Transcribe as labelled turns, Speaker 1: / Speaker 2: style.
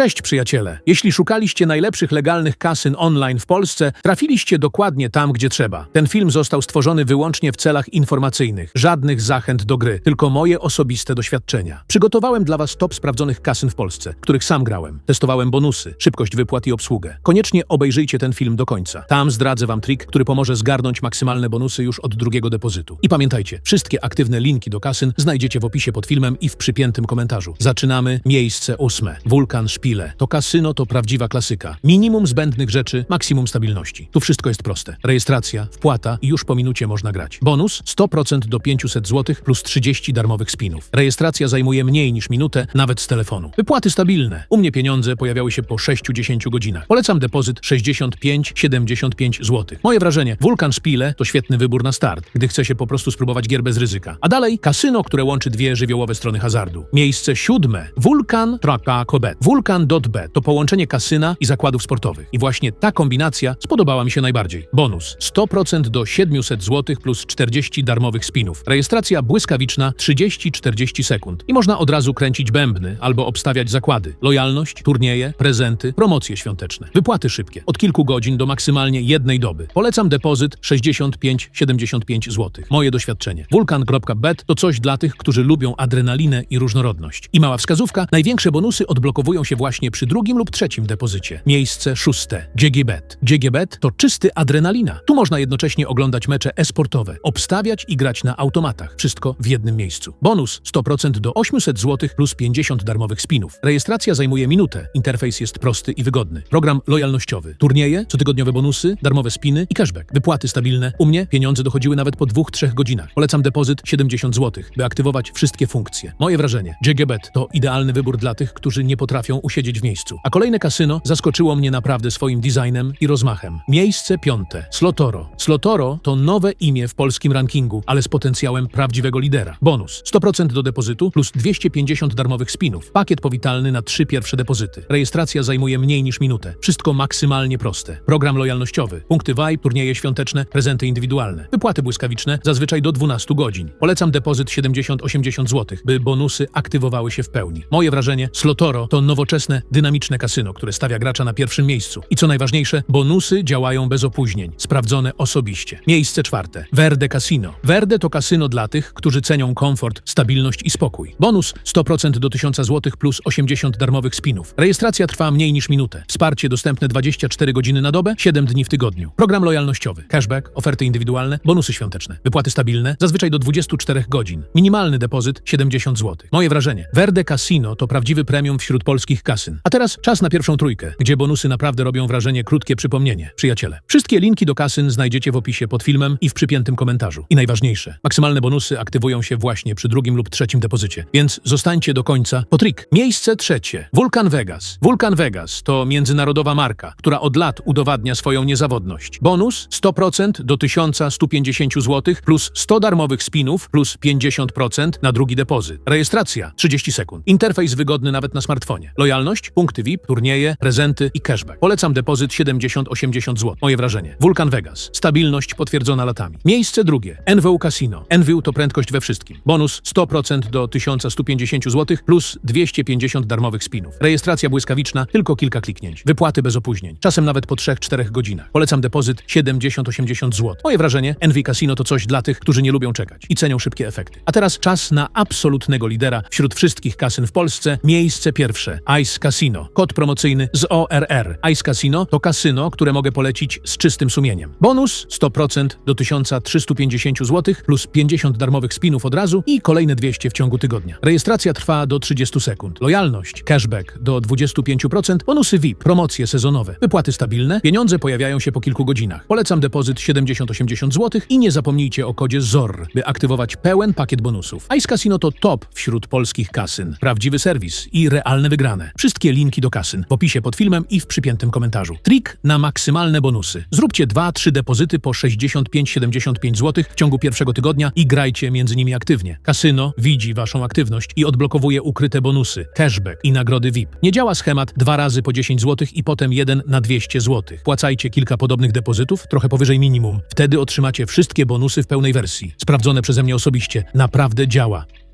Speaker 1: Cześć przyjaciele! Jeśli szukaliście najlepszych legalnych kasyn online w Polsce, trafiliście dokładnie tam, gdzie trzeba. Ten film został stworzony wyłącznie w celach informacyjnych. Żadnych zachęt do gry, tylko moje osobiste doświadczenia. Przygotowałem dla Was top sprawdzonych kasyn w Polsce, których sam grałem. Testowałem bonusy, szybkość wypłat i obsługę. Koniecznie obejrzyjcie ten film do końca. Tam zdradzę Wam trik, który pomoże zgarnąć maksymalne bonusy już od drugiego depozytu. I pamiętajcie, wszystkie aktywne linki do kasyn znajdziecie w opisie pod filmem i w przypiętym komentarzu. Zaczynamy miejsce ósme. Wulkan Szpile. To kasyno to prawdziwa klasyka. Minimum zbędnych rzeczy, maksimum stabilności. Tu wszystko jest proste. Rejestracja, wpłata i już po minucie można grać. Bonus 100% do 500 zł plus 30 darmowych spinów. Rejestracja zajmuje mniej niż minutę, nawet z telefonu. Wypłaty stabilne. U mnie pieniądze pojawiały się po 6-10 godzinach. Polecam depozyt 65-75 zł. Moje wrażenie, Wulkan Szpile to świetny wybór na start, gdy chce się po prostu spróbować gier bez ryzyka. A dalej kasyno, które łączy dwie żywiołowe strony hazardu. Miejsce siódme. Wulkan Traka Kobet. Wulkan.bet to połączenie kasyna i zakładów sportowych. I właśnie ta kombinacja spodobała mi się najbardziej. Bonus 100% do 700 zł plus 40 darmowych spinów. Rejestracja błyskawiczna 30-40 sekund. I można od razu kręcić bębny albo obstawiać zakłady. Lojalność, turnieje, prezenty, promocje świąteczne. Wypłaty szybkie. Od kilku godzin do maksymalnie jednej doby. Polecam depozyt 65-75 zł. Moje doświadczenie. Vulkan.bet to coś dla tych, którzy lubią adrenalinę i różnorodność. I mała wskazówka, największe bonusy odblokowują się właśnie przy drugim lub trzecim depozycie. Miejsce szóste. GGBet. GGBet to czysty adrenalina. Tu można jednocześnie oglądać mecze e-sportowe, obstawiać i grać na automatach. Wszystko w jednym miejscu. Bonus 100% do 800 zł plus 50 darmowych spinów. Rejestracja zajmuje minutę. Interfejs jest prosty i wygodny. Program lojalnościowy. Turnieje, cotygodniowe bonusy, darmowe spiny i cashback. Wypłaty stabilne. U mnie pieniądze dochodziły nawet po 2-3 godzinach. Polecam depozyt 70 zł, by aktywować wszystkie funkcje. Moje wrażenie. GGBet to idealny wybór dla tych, którzy nie potrafią usiedzieć w miejscu. A kolejne kasyno zaskoczyło mnie naprawdę swoim designem i rozmachem. Miejsce piąte. Slotoro. Slotoro to nowe imię w polskim rankingu, ale z potencjałem prawdziwego lidera. Bonus 100% do depozytu plus 250 darmowych spinów. Pakiet powitalny na trzy pierwsze depozyty. Rejestracja zajmuje mniej niż minutę. Wszystko maksymalnie proste. Program lojalnościowy. Punkty VIPE, turnieje świąteczne, prezenty indywidualne. Wypłaty błyskawiczne, zazwyczaj do 12 godzin. Polecam depozyt 70-80 zł, by bonusy aktywowały się w pełni. Moje wrażenie, Slotoro to nowoczesne, dynamiczne kasyno, które stawia gracza na pierwszym miejscu. I co najważniejsze, bonusy działają bez opóźnień, sprawdzone osobiście. Miejsce czwarte. Verde Casino. Verde to kasyno dla tych, którzy cenią komfort, stabilność i spokój. Bonus 100% do 1000 zł plus 80 darmowych spinów. Rejestracja trwa mniej niż minutę. Wsparcie dostępne 24 godziny na dobę, 7 dni w tygodniu. Program lojalnościowy. Cashback, oferty indywidualne, bonusy świąteczne. Wypłaty stabilne, zazwyczaj do 24 godzin. Minimalny depozyt 70 zł. Moje wrażenie. Verde Casino to prawdziwy premium wśród polskich kasyn. A teraz czas na pierwszą trójkę, gdzie bonusy naprawdę robią wrażenie krótkie przypomnienie. Przyjaciele. Wszystkie linki do kasyn znajdziecie w opisie pod filmem i w przypiętym komentarzu. I najważniejsze, maksymalne bonusy aktywują się właśnie przy drugim lub trzecim depozycie. Więc zostańcie do końca. Po trik. Miejsce trzecie. Vulcan Vegas. Vulcan Vegas to międzynarodowa marka, która od lat udowadnia swoją niezawodność. Bonus 100% do 1150 zł plus 100 darmowych spinów plus 50% na drugi depozyt. Rejestracja 30 sekund. Interfejs wygodny nawet na smartfonie. Lojalność, punkty VIP, turnieje, prezenty i cashback. Polecam depozyt 70-80 zł. Moje wrażenie. Vulcan Vegas. Stabilność potwierdzona latami. Miejsce drugie. NWU Casino. NWU to prędkość we wszystkim. Bonus 100% do 1150 zł plus 250 darmowych spinów. Rejestracja błyskawiczna, tylko kilka kliknięć. Wypłaty bez opóźnień. Czasem nawet po 3-4 godzinach. Polecam depozyt 70-80 zł. Moje wrażenie. NW Casino to coś dla tych, którzy nie lubią czekać i cenią szybkie efekty. A teraz czas na absolutnego lidera wśród wszystkich kasyn w Polsce. Miejsce pierwsze. Ice Casino. Kod promocyjny z ORR. Ice Casino to kasyno, które mogę polecić z czystym sumieniem. Bonus 100% do 1350 zł plus 50 darmowych spinów od razu i kolejne 200 w ciągu tygodnia. Rejestracja trwa do 30 sekund. Lojalność, cashback do 25%, bonusy VIP, promocje sezonowe, wypłaty stabilne, pieniądze pojawiają się po kilku godzinach. Polecam depozyt 70-80 zł i nie zapomnijcie o kodzie ZOR, by aktywować pełen pakiet bonusów. Ice Casino to top wśród polskich kasyn. Prawdziwy serwis i realne wygrane. Wszystkie linki do kasyn w opisie pod filmem i w przypiętym komentarzu. Trik na maksymalne bonusy. Zróbcie 2-3 depozyty po 65-75 zł w ciągu pierwszego tygodnia i grajcie między nimi aktywnie. Kasyno widzi waszą aktywność i odblokowuje ukryte bonusy, cashback i nagrody VIP. Nie działa schemat dwa razy po 10 zł i potem jeden na 200 zł. Płacajcie kilka podobnych depozytów, trochę powyżej minimum. Wtedy otrzymacie wszystkie bonusy w pełnej wersji. Sprawdzone przeze mnie osobiście. Naprawdę działa.